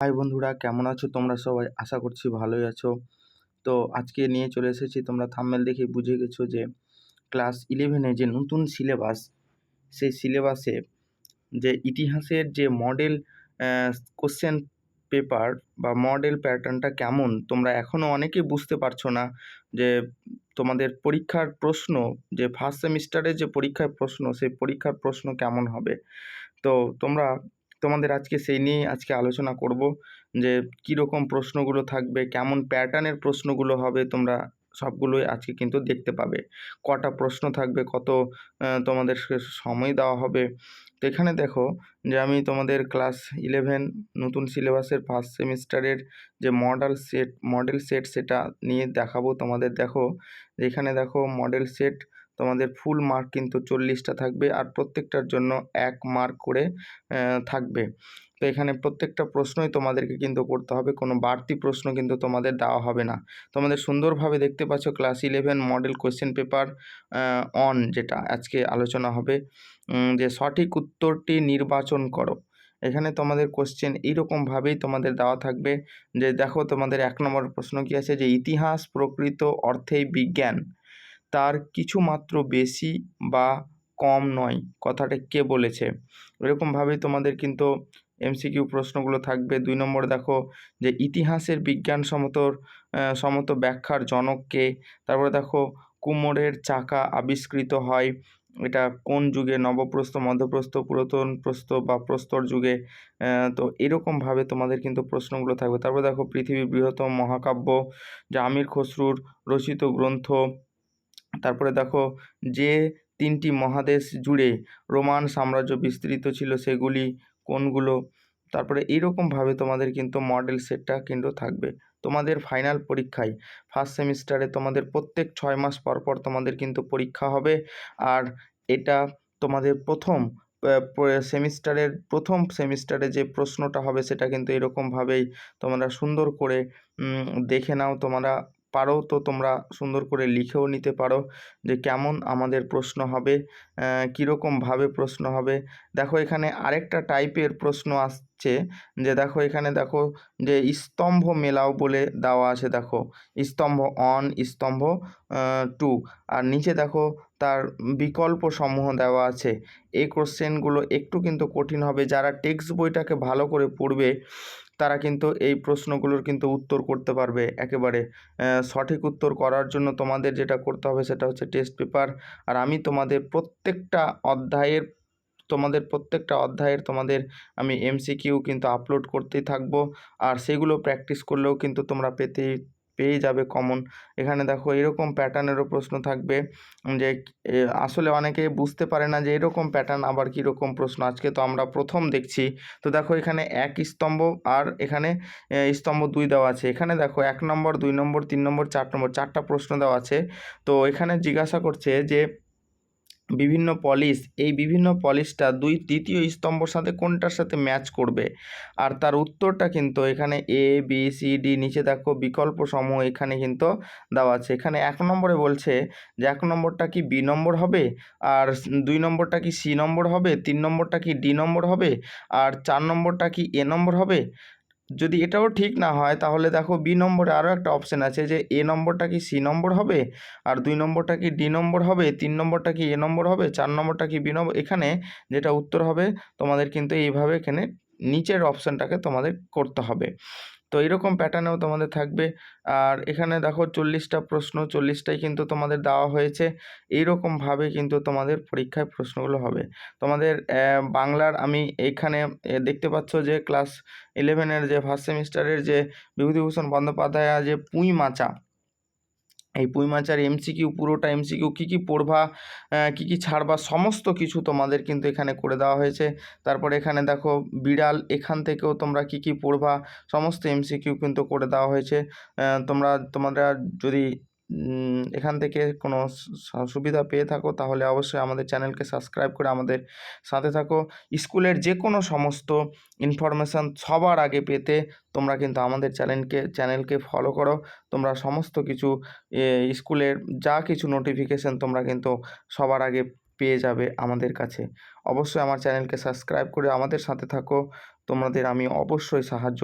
High বন্ধুরা, কেমন আছো তোমরা সবাই? আশা করছি ভালোই আছো। তো আজকে নিয়ে চলে এসেছি, তোমরা থাম্বনেল দেখে বুঝে গেছো যে ক্লাস ইলেভেনে যে নতুন সিলেবাস সেই সিলেবাসে যে ইতিহাসের যে মডেল কোশ্চেন পেপার বা মডেল প্যাটার্নটা কেমন, তোমরা এখনও অনেকেই বুঝতে পারছ না যে তোমাদের পরীক্ষার প্রশ্ন, যে ফার্স্ট সেমিস্টারে যে পরীক্ষার প্রশ্ন, সেই পরীক্ষার প্রশ্ন কেমন হবে। তো তোমরা তোমাদের আজকে সেই নিয়েই আজকে আলোচনা করব যে কীরকম প্রশ্নগুলো থাকবে, কেমন প্যাটার্নের প্রশ্নগুলো হবে তোমরা সবগুলোই আজকে কিন্তু দেখতে পাবে। কটা প্রশ্ন থাকবে, কত তোমাদের সময় দেওয়া হবে। তো এখানে দেখো যে আমি তোমাদের ক্লাস ইলেভেন নতুন সিলেবাসের ফার্স্ট সেমিস্টারের যে মডেল সেট মডেল সেট সেটা নিয়ে দেখাবো তোমাদের। দেখো, এখানে দেখো মডেল সেট তোমাদের ফুল মার্ক কিন্তু চল্লিশটা থাকবে আর প্রত্যেকটার জন্য এক মার্ক করে থাকবে। তো এখানে প্রত্যেকটা প্রশ্নই তোমাদেরকে কিন্তু করতে হবে, কোনো বাড়তি প্রশ্ন কিন্তু তোমাদের দেওয়া হবে না। তোমাদের সুন্দরভাবে দেখতে পাচ্ছ class eleven model question paper on যেটা আজকে আলোচনা হবে যে সঠিক উত্তরটি নির্বাচন করো। এখানে তোমাদের কোশ্চেন এইরকমভাবেই তোমাদের দেওয়া থাকবে, যে দেখো তোমাদের এক নম্বর প্রশ্ন কী আছে, যে ইতিহাস প্রকৃত অর্থেই বিজ্ঞান। তার কিছু মাত্র বেশি বা কম নয়। কথাটা কে বলেছে? এরকমভাবেই তোমাদের কিন্তু এমসিকিউ প্রশ্নগুলো থাকবে। দুই নম্বর দেখো যে, ইতিহাসের বিজ্ঞান বিজ্ঞানসম্মতর সম্মত ব্যাখ্যার জনককে তারপরে দেখো, কুমোরের চাকা আবিষ্কৃত হয়। এটা কোন যুগে? নবপ্রস্ত মধ্যপ্রস্ত পুরাতন প্রস্ত বা প্রস্তর যুগে? তো এরকমভাবে তোমাদের কিন্তু প্রশ্নগুলো থাকবে। তারপর দেখো, পৃথিবীর বৃহত্তম মহাকাব্য, যা আমির খসরুর রচিত গ্রন্থ তারপরে দেখো, যে তিনটি মহাদেশ জুড়ে রোমান সাম্রাজ্য বিস্তৃত ছিল সেগুলি কোনগুলো? তারপরে এইরকমভাবে তোমাদের কিন্তু মডেল সেটটা কিন্তু থাকবে। তোমাদের ফাইনাল পরীক্ষায় ফার্স্ট সেমিস্টারে তোমাদের প্রত্যেক ছয় মাস পর পর তোমাদের কিন্তু পরীক্ষা হবে। আর এটা তোমাদের প্রথম সেমিস্টারের প্রথম সেমিস্টারে যে প্রশ্নটা হবে সেটা কিন্তু এরকমভাবেই তোমরা সুন্দর করে দেখে নাও। তোমরা পারো তো তোমরা সুন্দর করে লিখেও নিতে পারো যে কেমন আমাদের প্রশ্ন হবে কীরকমভাবে প্রশ্ন হবে। দেখো এখানে আরেকটা টাইপের প্রশ্ন আসছে যে দেখো এখানে দেখো যে স্তম্ভ মেলাও বলে দেওয়া আছে দেখো, স্তম্ভ অন স্তম্ভ টু আর নিচে দেখো তার বিকল্প সমূহ দেওয়া আছে। এই কোশ্চেনগুলো একটু কিন্তু কঠিন হবে, যারা টেক্সট বইটাকে ভালো করে পড়বে তারা কিন্তু এই প্রশ্নগুলোর কিন্তু উত্তর করতে পারবে একেবারে। সঠিক উত্তর করার জন্য তোমাদের যেটা করতে হবে সেটা হচ্ছে টেস্ট পেপার আর আমি তোমাদের প্রত্যেকটা অধ্যায়ের, তোমাদের প্রত্যেকটা অধ্যায়ের তোমাদের আমি এমসিকিউ কিন্তু আপলোড করতেই থাকব। আর সেগুলো প্র্যাকটিস করলেও কিন্তু তোমরা পেতেই পেয়ে যাবে কমন এখানে দেখো এরকম প্যাটার্নেরও প্রশ্ন থাকবে যে আসলে অনেকে বুঝতে পারে না যে এরকম প্যাটার্ন আবার কীরকম প্রশ্ন। আজকে তো আমরা প্রথম দেখছি। তো দেখো এখানে এক স্তম্ভ আর এখানে স্তম্ভ দুই দেওয়া আছে। এখানে দেখো এক নম্বর, দুই নম্বর, তিন নম্বর, চার নম্বর, চারটা প্রশ্ন দেওয়া আছে। তো এখানে জিজ্ঞাসা করছে যে বিভিন্ন পলিশ এই বিভিন্ন পলিশটা দুই তৃতীয় স্তম্ভর সাথে কোনটার সাথে ম্যাচ করবে? আর তার উত্তরটা কিন্তু এখানে এ বি সি ডি নিচে দেখো বিকল্প সমূহ এখানে কিন্তু দেওয়া আছে। এখানে এক নম্বরে বলছে যে এক নম্বরটা কি বি নম্বর হবে? আর দুই নম্বরটা কি সি নম্বর হবে? তিন নম্বরটা কি ডি নম্বর হবে? আর চার নম্বরটা কি এ নম্বর হবে? যদি এটাও ঠিক না হয়, তাহলে দেখো বি নম্বরে আরও একটা অপশান আছে যে এ নম্বরটা কি সি নম্বর হবে, আর দুই নম্বরটা কি ডি নম্বর হবে, তিন নম্বরটা কি এ নম্বর হবে, চার নম্বরটা কি বি নম্বর, এখানে যেটা উত্তর হবে, তোমাদের কিন্তু এইভাবে এখানে নিচের অপশানটাকে তোমাদের করতে হবে। তো এরকম প্যাটার্নেও তোমাদের থাকবে। আর এখানে দেখো চল্লিশটা প্রশ্ন, চল্লিশটাই কিন্তু তোমাদের দেওয়া হয়েছে। এইরকমভাবে কিন্তু তোমাদের পরীক্ষায় প্রশ্নগুলো হবে। তোমাদের বাংলার আমি এখানে দেখতে পাচ্ছ যে ক্লাস ইলেভেনের যে ফার্স্ট সেমিস্টারের যে বিভূতিভূষণ বন্দ্যোপাধ্যায় যে পুঁই মাচা এই পুঁই মাচার এমসিকিউ, পুরোটা এমসিকিউ, কী কী পড়বা কী কী ছাড়বা, সমস্ত কিছু তোমাদের কিন্তু এখানে করে দেওয়া হয়েছে। তারপর এখানে দেখো, বিড়াল, এখান থেকেও তোমরা কী কী পড়বা, সমস্ত এমসিকিউ কিন্তু করে দেওয়া হয়েছে। তোমরা তোমরা যদি এখান থেকে কোনো সুবিধা পেয়ে থাকো, তাহলে অবশ্যই আমাদের চ্যানেলকে সাবস্ক্রাইব করে আমাদের সাথে থাকো। স্কুলের যে কোনো সমস্ত ইনফরমেশান সবার আগে পেতে তোমরা কিন্তু আমাদের চ্যানেলকে চ্যানেলকে ফলো করো। তোমরা সমস্ত কিছু স্কুলের যা কিছু নোটিফিকেশান তোমরা কিন্তু সবার আগে পেয়ে যাবে আমাদের কাছে। অবশ্যই আমার চ্যানেলকে সাবস্ক্রাইব করে আমাদের সাথে থাকো। তোমাদের আমি অবশ্যই সাহায্য